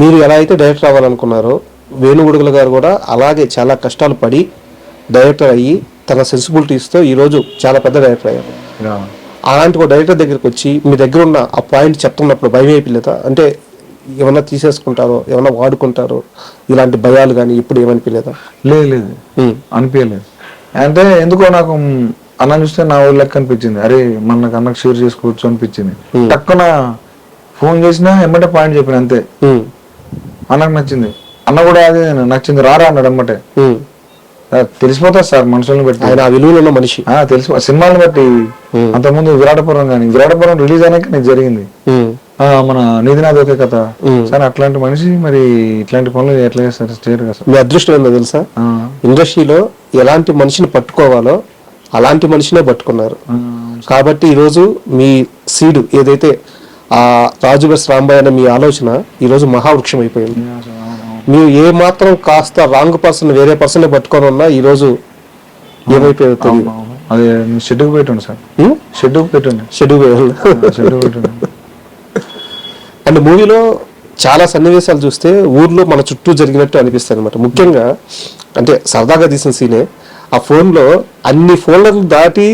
మీరు ఎలా అయితే డైరెక్టర్ అవ్వాలనుకున్నారో వేణుగుడుగుల గారు కూడా అలాగే చాలా కష్టాలు పడి డైరెక్టర్ అయ్యి తన సెన్సిబిలిటీస్తో ఈరోజు చాలా పెద్ద డైరెక్టర్ అయ్యారు. అలాంటి ఒక డైరెక్టర్ దగ్గరికి వచ్చి మీ దగ్గర ఉన్న ఆ పాయింట్ చెప్తున్నప్పుడు భయం అయిపోలేదా అంటే ఏమన్నా తీసేసుకుంటారో ఏమన్నా వాడుకుంటారో? ఇలాంటి భయాలు కానీ ఇప్పుడు ఏమనిపించలేదా? లేదు లేదు. అనిపించలేదు. అంటే ఎందుకో నాకు అన్న చూస్తే నా ఊళ్ళో లెక్క అనిపించింది. అరే మనకు అన్నకు షేర్ చేసుకోవచ్చు అనిపించింది. టక్కున ఫోన్ చేసినా ఎమ్మటే పాయింట్ చెప్పిన అంతే. అన్నకు నచ్చింది. అన్న కూడా అదే నచ్చింది రారా అన్నాడు. ఆ, తెలిసిపోతుంది సార్ మనుషులను బట్టి. ఆయన ఆ విలువలో మనిషి. తెలిసి సినిమాలను బట్టి. అంతకుముందు విరాటపురం కానీ విరాటపురం రిలీజ్ అయినాక నీకు జరిగింది. మన నిధినాథ్ ఒకే కథ. సార్ అట్లాంటి మనిషి మరి ఇట్లాంటి పనులు ఎట్లా చేస్తారు? చేయరు కదా సార్. మీ అదృష్టం ఏందో తెలుసా? ఇండస్ట్రీలో ఎలాంటి మనిషిని పట్టుకోవాలో అలాంటి మనిషినే పట్టుకున్నారు. కాబట్టి ఈరోజు మీ సీడు ఏదైతే ఆ రాజుబెస్ రాంబాయ్ అనే మీ ఆలోచన ఈరోజు మహావృక్షం అయిపోయింది. మీరు ఏ మాత్రం కాస్త రాంగ్ పర్సన్ వేరే పర్సన్ పట్టుకొని ఉన్నా ఈరోజు ఏమైపోయిందో. అదే షెడ్యూల్ పెట్టండి సార్? షెడ్యూల్ పెట్టండి షెడ్యూల్ పెట్టండి అండ్ మూవీలో చాలా సన్నివేశాలు చూస్తే ఊర్లో మన చుట్టూ జరిగినట్టు అనిపిస్తాయి అనమాట ముఖ్యంగా అంటే సరదాగా తీసిన సీనే ఆ ఫోన్లో అన్ని ఫోన్లను దాటి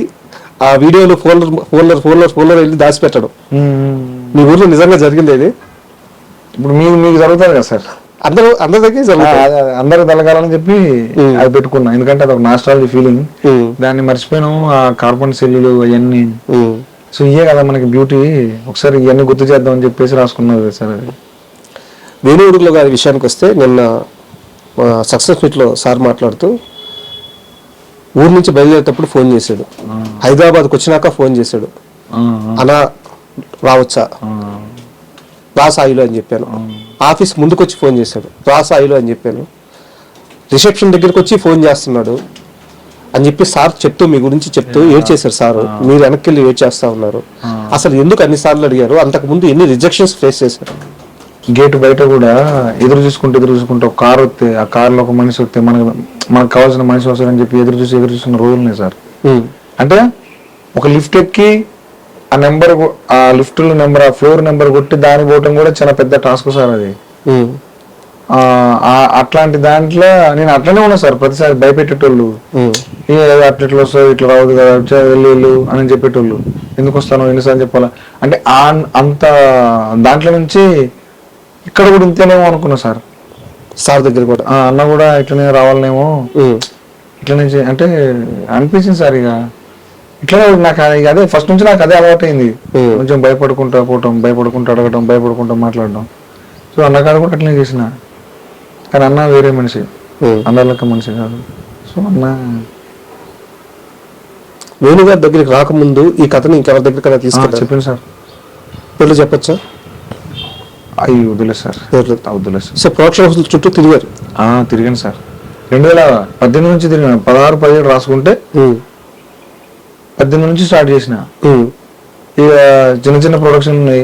ఆ వీడియోలు ఫోల్డర్ ఫోల్డర్ ఫోల్డర్ ఫోల్డర్ వెళ్ళి దాచిపెట్టడం. మీ ఊర్లో నిజంగా జరిగింది ఇది ఇప్పుడు మీకు మీకు జరుగుతుంది కదా సార్. అందరూ అందరి దగ్గర జరుగుతుంది అదే, అదే. అందరికి తలగాలని చెప్పి. అది పెట్టుకున్నా. ఎందుకంటే అది ఒక నాస్ట్రాలజీ ఫీలింగ్ దాన్ని మర్చిపోయినాం ఆ కార్బన్ సెల్లులు అవన్నీ. సో ఇయే కదా మనకి బ్యూటీ ఒకసారి ఇవన్నీ గుర్తు చేద్దాం అని చెప్పేసి రాసుకున్నది సార్ అది. వేణుగుడుగుల గారి విషయానికి వస్తే నిన్న సక్సెస్ మీట్లో సార్ మాట్లాడుతూ ఊరు నుంచి బయలుదేరేటప్పుడు ఫోన్ చేశాడు. హైదరాబాద్కి వచ్చినాక ఫోన్ చేశాడు. అలా రావచ్చా? రా సాయిలో అని చెప్పాను. ఆఫీస్ ముందుకు వచ్చి ఫోన్ చేశాడు. రా సాయిలో అని చెప్పాను. రిసెప్షన్ దగ్గరికి వచ్చి ఫోన్ చేస్తున్నాడు అని చెప్పి సార్ చెప్తూ మీ గురించి చెప్తూ ఏడ్ చేశారు సార్? మీరు వెనక్కి వెళ్ళి ఏడ్ చేస్తా ఉన్నారు. అసలు ఎందుకు అన్ని సార్లు అడిగారు? అంతకు ముందు ఎన్ని రిజెక్షన్స్ ఫేస్ చేశారు? గేట్ బయట కూడా ఎదురు చూసుకుంటూ ఎదురు చూసుకుంటూ ఒక కార్ వస్తే ఆ కార్లో ఒక మనిషి వస్తే మనకు మనకు కావాల్సిన మనిషి వస్తారని చెప్పి ఎదురు చూసి ఎదురు చూసిన రోజులు సార్. అంటే ఒక లిఫ్ట్ ఎక్కి ఆ నెంబర్ ఆ లిఫ్ట్ నెంబర్ ఆ ఫ్లోర్ నెంబర్ కొట్టి దాని పోవటం కూడా చాలా పెద్ద టాస్క్ సార్ అది. అట్లాంటి దాంట్లో నేను అట్లనే ఉన్నా సార్ ప్రతిసారి భయపెట్టేటోళ్ళు. అట్లా ఇట్లా వస్తావు ఇట్లా రావద్దు కదా వెళ్ళు వెళ్ళు అని చెప్పేటోళ్ళు. ఎందుకు వస్తాను ఎన్నిసార్లు చెప్పాలా? అంటే ఆ అంత దాంట్లో నుంచి ఇక్కడ కూడా ఇంతేనేమో అనుకున్నా సార్. సార్ దగ్గర కూడా. అన్న కూడా ఇట్లనే రావాలనేమో. ఇట్లనే అంటే అనిపించింది సార్ ఇక. ఇట్లనే నాకు అది- ఫస్ట్ నుంచి నాకు అదే అలవాటైంది. Hmm. కొంచెం భయపడుకుంటా పోవటం భయపడుకుంటా అడగటం భయపడుకుంటా మాట్లాడడం. సో అన్నగారు కూడా అట్లనే చేసిన. కానీ అన్న వేరే మనిషి. ఉమ్. అందరిలక్క మనిషి కాదు. సో అన్న వేణుగారి దగ్గరికి రాకముందు ఈ కథని ఇంకెవరి దగ్గరికైనా ఆ, తీసుకెళ్ళారు చెప్పింది సార్. పేర్లు చెప్పొచ్చా? అయ్యి వదిలే సార్. పేర్లు? వదిలే సార్. సో ప్రొడక్షన్ హౌస్ చుట్టూ తిరిగారు. తిరిగాను సార్. రెండు వేల పద్దెనిమిది నుంచి తిరిగాను. పదహారు పదిహేడు రాసుకుంటే ఉమ్, పద్దెనిమిది నుంచి స్టార్ట్ చేసిన. ఇక చిన్న చిన్న ప్రొడక్షన్ ఉన్నాయి.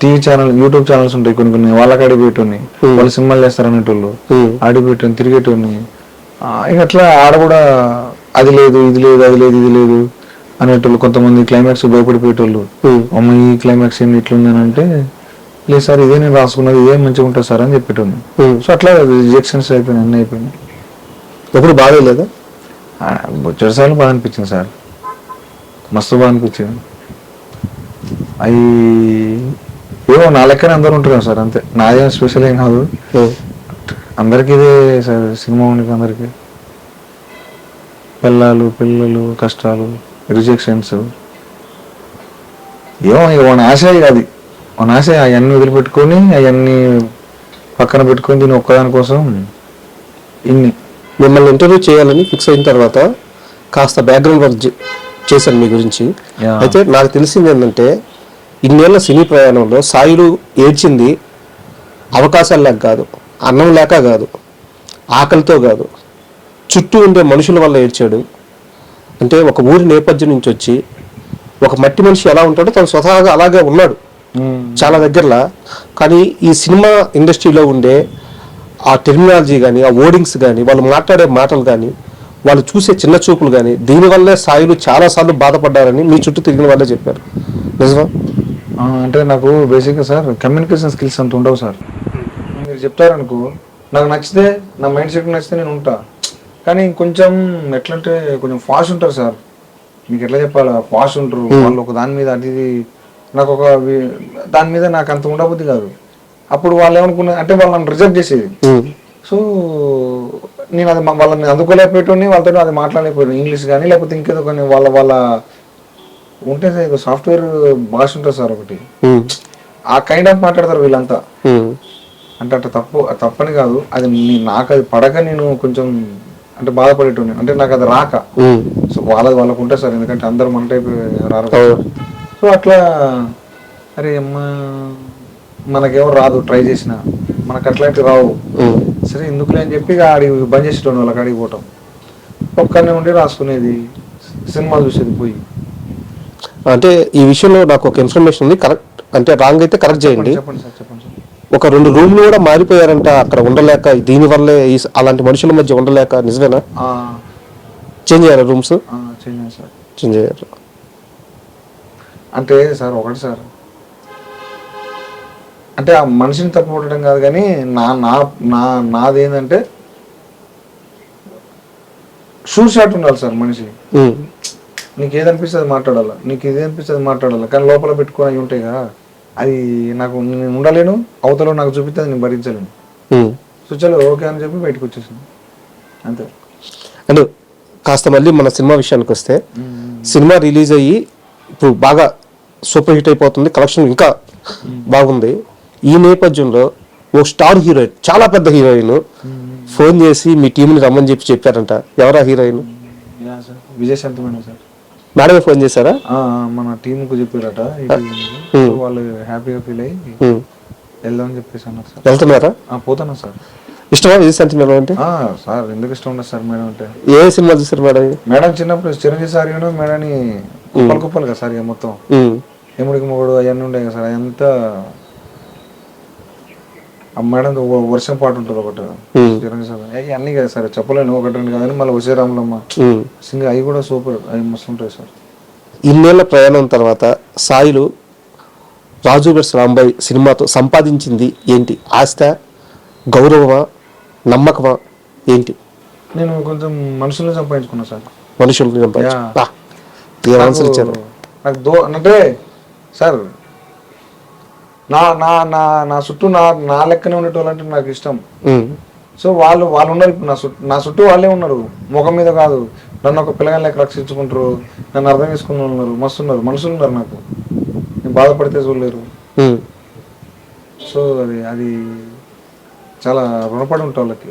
టీవీ ఛానల్ యూట్యూబ్ ఛానల్స్ ఉంటాయి కొన్ని కొన్ని. వాళ్ళకి అడిగిపెట్టుని Hmm. వాళ్ళు సినిమాలు చేస్తారు అనేటోళ్ళు. అడిగిపెట్టుని తిరిగేటోని ఇక అట్లా ఆడ కూడా అది లేదు ఇది లేదు అది లేదు ఇది లేదు అనేటోళ్ళు కొంతమంది క్లైమాక్స్ భయపడిపోయేటోళ్ళు. అమ్మ ఈ క్లైమాక్స్ ఏంటి ఇట్లుందని అంటే లేదు సార్ ఇదే నేను రాసుకున్నది ఇదే మంచిగా ఉంటుంది సార్ అని చెప్పేటోని. సో అట్లా రిజెక్షన్స్ అయిపోయినాయి అన్నీ అయిపోయినాయి. ఎప్పుడు బాగాలేదా ఆ, బొచ్చడి సార్లు బాగా అనిపించింది సార్. మస్తు బాగా అనిపించింది. అవి ఏమో నా లెక్కనే అందరూ ఉంటారు సార్ అంతే. నాదేం స్పెషల్ ఏం కాదు. అందరికీ ఇదే సార్ సినిమా ఉండి అందరికి. పిల్లలు పిల్లలు కష్టాలు రిజెక్షన్స్. ఏమో మన ఆశ అది. మన ఆశ అవన్నీ వదిలిపెట్టుకొని అవన్నీ పక్కన పెట్టుకొని దీని ఒక్కదాని కోసం ఇన్ని. మిమ్మల్ని ఇంటర్వ్యూ చేయాలని ఫిక్స్ అయిన తర్వాత కాస్త బ్యాక్గ్రౌండ్ వర్క్ చేశాను మీ గురించి. అయితే నాకు తెలిసింది ఏంటంటే ఇన్నేళ్ళ సినీ ప్రయాణంలో సాయిలు ఏడ్చింది అవకాశాలు లేక కాదు అన్నం లేక కాదు ఆకలితో కాదు చుట్టూ ఉండే మనుషుల వల్ల ఏడ్చాడు. అంటే ఒక ఊరి నేపథ్యం నుంచి వచ్చి ఒక మట్టి మనిషి ఎలా ఉంటాడో తను స్వతహాగా అలాగే ఉన్నాడు చాలా దగ్గరలా. కానీ ఈ సినిమా ఇండస్ట్రీలో ఉండే ఆ టెర్మినాలజీ కానీ ఆ ఓడింగ్స్ కానీ వాళ్ళు మాట్లాడే మాటలు కానీ వాళ్ళు చూసే చిన్న చూపులు కానీ దీనివల్లే సాయిలు చాలాసార్లు బాధపడ్డారని మీ చుట్టూ తిరిగిన వాళ్ళే చెప్పారు. నిజమా? అంటే నాకు బేసిక్గా సార్ కమ్యూనికేషన్ స్కిల్స్ అంత ఉండవు సార్. మీరు చెప్తారనుకో నాకు నచ్చితే నా మైండ్ సెట్ నచ్చితే నేను ఉంటా. కానీ కొంచెం ఎట్లంటే కొంచెం ఫాస్ట్ ఉంటారు సార్. మీకు ఎట్లా చెప్పాలా? ఫాస్ట్ ఉంటారు. వాళ్ళు ఒక దాని మీద అది నాకు ఒక దాని మీద నాకు అంత ఉండబుద్ధి కాదు. అప్పుడు వాళ్ళు ఏమనుకున్నా అంటే వాళ్ళు నన్ను రిజెక్ట్ చేసేది. సో నేను అది వాళ్ళని అందుకోలేకపోయేటోని వాళ్ళతో అది మాట్లాడలేకపోయాను ఇంగ్లీష్ కానీ లేకపోతే ఇంకేదో కానీ వాళ్ళ వాళ్ళ ఉంటే ఏదో సాఫ్ట్వేర్ భాష ఉంటుంది సార్ ఒకటి. ఆ కైండ్ ఆఫ్ మాట్లాడతారు వీళ్ళంతా. అంటే అట్లా తప్పు తప్పని కాదు. అది నాకు అది పడక నేను కొంచెం అంటే బాధపడేటోని అంటే నాకు అది రాక. సో వాళ్ళది వాళ్ళకు ఉంటుంది సార్ ఎందుకంటే అందరు మన టైప్ రారు. సో అట్లా అరే అమ్మ మనకేమో రాదు ట్రై చేసిన. మనకు అట్లాంటివి రావు. సరే ఎందుకులే అని చెప్పి ఆడి బంద్ చేసేటోని వాళ్ళకి ఆడికి పోవటం ఒక్కనే ఉండి రాసుకునేది సినిమాలు చూసేది పోయి. అంటే ఈ విషయంలో నాకు ఒక ఇన్ఫర్మేషన్ ఉంది. కరెక్ట్ అంటే రాంగ్ అయితే కరెక్ట్ చేయండి. చెప్పండి సార్ చెప్పండి సార్. ఒక రెండు రూమ్లు కూడా మారిపోయారంట. అక్కడ ఉండలేక దీని వల్లే ఈ అలాంటి మనుషుల మధ్య ఉండలేక నిజమేనా? చేంజ్ అయ్యారా రూమ్స్? చేంజ్ అయ్యారు. అంటే సార్ ఒకటి సార్ అంటే ఆ మనిషిని తప్పు పట్టడం కాదు కానీ నా నా నా నాదేంటంటే షూ షాట్ ఉండాలి సార్ మనిషి నీకు ఏదనిపిస్తే అది మాట్లాడాలి? నీకు ఇది అనిపిస్తే అది మాట్లాడాలి? కానీ లోపల పెట్టుకొని అవి ఉంటాయి కదా. అది నాకు నేను ఉండలేను అవతల నాకు చూపిస్తే అది నేను భరించలేను. సో చలో ఓకే అని చెప్పి బయటకు వచ్చేసాను. అంతే. అండ్ కాస్త మళ్ళీ మన సినిమా విషయానికి వస్తే సినిమా రిలీజ్ అయ్యి ఇప్పుడు బాగా సూపర్ హిట్ అయిపోతుంది కలెక్షన్ ఇంకా బాగుంది. ఈ నేపథ్యంలో ఓ స్టార్ హీరోయిన్ చాలా పెద్ద హీరోయిన్ ఫోన్ చేసి మీ టీంని రమ్మని చెప్పి చెప్పారంట. ఎవరా heroine? Vijayashanti madam sir? మేడమే phone చేశారా? మన టీంకు చెప్పారట. వాళ్ళు హ్యాపీగా ఫీల్ అయ్యి. వెళ్దామని చెప్పేసి అన్నారు సార్. వెళ్తున్నారా? ఆ, పోతానా సార్? ఇష్టమా విజయశాంతి మేడం అంటే? సార్ ఎందుకు ఇష్టం ఉండదు సార్ మేడం అంటే. ఏ సినిమా చూసారు మేడం? మేడం చిన్నప్పుడు చిరంజీవి సార్ ఏమో మేడాన్ని కుప్పలు కుప్పలు కదా సార్ మొత్తం. ఎముడికి మొగుడు అవన్నీ ఉండే కదా సార్ అదంతా ఆ మేడం వర్షం పాట ఉంటుంది ఒకటి. చిరంజీవి అన్నీ కదా సార్ చెప్పలేను ఒకటి రెండు కాదని మళ్ళీ వచ్చే రాములమ్మ ఉమ్. సింగ్ అవి కూడా సూపర్ అవి మస్తు ఉంటాయి సార్. ఇన్నేళ్ళ ప్రయాణం తర్వాత సాయిలు రాజు వెడ్స్ రాంబాయ్ సినిమాతో సంపాదించింది ఏంటి? ఆస్థ గౌరవమా నమ్మకమా ఏంటి? నేను కొంచెం మనుషులను సంపాదించుకున్నా సార్. మనుషుల్ని సంపాదించు యా. బా, ఏం ఆన్సర్ ఇచ్చారు. నాకు దో అంటే సార్ నా నా నా నా చుట్టూ నా నా లెక్కనే ఉండేటోళ్ళంటే నాకు ఇష్టం. సో వాళ్ళు వాళ్ళు ఉన్నారు ఇప్పుడు నా చుట్టూ నా చుట్టూ వాళ్ళే ఉన్నారు. ముఖం మీద కాదు. నన్ను ఒక పిల్లగాని లెక్క రక్షించుకుంటారు. నన్ను అర్థం చేసుకున్న ఉన్నారు. మస్తు ఉన్నారు. మనుషులు ఉన్నారు నాకు. నేను బాధపడితే చూడలేరు. సో అది అది చాలా రుణపడి ఉంటా వాళ్ళకి.